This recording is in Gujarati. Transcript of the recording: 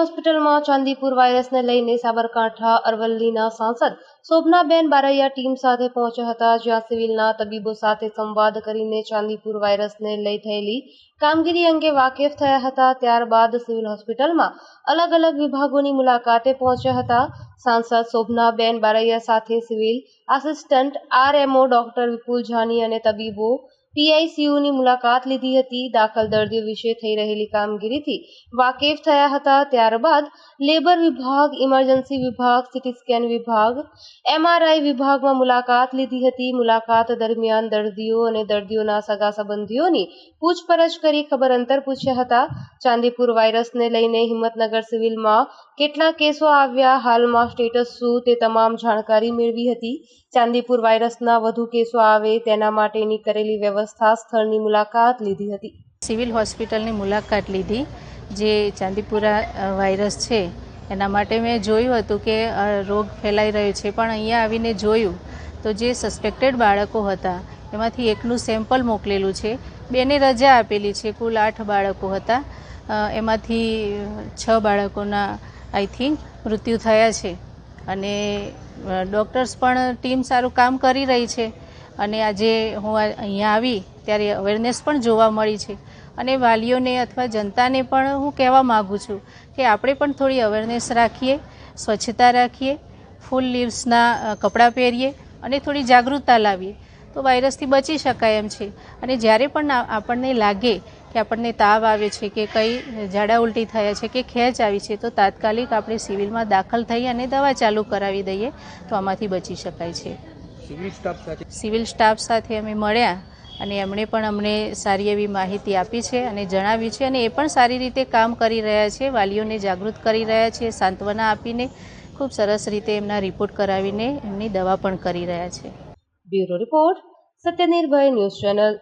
હોસ્પિટલમાં ચાંદીપુર વાયરસને લઈને સાબરકાંઠા અરવલ્લીના સાંસદ શોભનાબેન બારૈયા ટીમ સાથે પહોંચ્યા હતા, જ્યાં સિવિલના તબીબો સાથે સંવાદ કરીને ચાંદીપુર વાયરસને લઈ થયેલી કામગીરી અંગે વાકેફ થયા હતા. ત્યારબાદ સિવિલ હોસ્પિટલમાં અલગ અલગ વિભાગોની મુલાકાતે પહોંચ્યા હતા. સાંસદ શોભનાબેન બારૈયા સાથે civil assistant RMO doctor Vipul Jani અને તબીબો પીઆઈસીયુની મુલાકાત લીધી હતી. દાખલ દર્દીઓ વિશે થઈ રહેલી કામગીરીથી વાકેફ થયા હતા. ત્યારબાદ લેબર વિભાગ, ઇમરજન્સી વિભાગ, સીટી સ્કેન વિભાગ, એમઆરઆઈ વિભાગમાં મુલાકાત લીધી હતી. મુલાકાત દરમિયાન દર્દીઓ અને દર્દીઓના સગા સંબંધીઓની પૂછપરછ કરી ખબર અંતર પૂછ્યા હતા. ચાંદીપુર વાયરસને લઈને હિંમતનગર સિવિલમાં કેટલા કેસો આવ્યા? હાલમાં સ્ટેટસ શું? તે તમામ જાણકારી મેળવી હતી. ચાંદીપુર વાયરસના વધુ કેસો આવે તેના માટેની કરેલી વ્યવસ્થા સ્થળની મુલાકાત લીધી હતી. સિવિલ હોસ્પિટલની મુલાકાત લીધી, જે ચાંદીપુરા વાયરસ છે. એના માટે મેં જોયું હતું કે રોગ ફેલાઈ રહ્યો છે, પણ અહીંયા આવીને જોયું તો જે સસ્પેક્ટેડ બાળકો હતા, એમાંથી એકનું સેમ્પલ મોકલેલું છે. બેને રજા આપેલી છે, કુલ આઠ બાળકો હતા. એમાંથી, છ બાળકોના આઈ થિંક મૃત્યુ થયા છે. અને ડૉક્ટર્સ પણ ટીમ સારું કામ કરી રહી છે. અને આજે હું અહીંયા આવી ત્યારે અવેરનેસ પણ જોવા મળી છે. અને વાલીઓને અથવા જનતાને પણ હું કહેવા માગું છું કે આપણે પણ થોડી અવેરનેસ રાખીએ, સ્વચ્છતા રાખીએ, ફૂલ લીવ્સના કપડાં પહેરીએ અને થોડી જાગૃતતા લાવીએ. તો વાયરસથી બચી શકાય એમ છે. અને જ્યારે પણ આપણને લાગે કે આપણને તાવ આવે છે કે કંઈ ઝાડા ઉલટી થયા છે કે ખેંચ આવી છે, તો તાત્કાલિક આપણે સિવિલમાં દાખલ થઈ અને દવા ચાલુ કરાવી દઈએ તો આમાંથી બચી શકાય છે. સિવિલ સ્ટાફ સાથે. સિવિલ સ્ટાફ સાથે અમે મળ્યા અને એમણે પણ અમને સારી એવી માહિતી આપી છે અને જણાવી છે અને એ પણ સારી રીતે કામ કરી રહ્યા છે વાલીઓને જાગૃત કરી રહ્યા છે સાંત્વના આપીને ખૂબ સરસ રીતે એમના રિપોર્ટ કરાવીને એમની દવા પણ કરી રહ્યા છે. Bureau report Satyanirbhay news channel.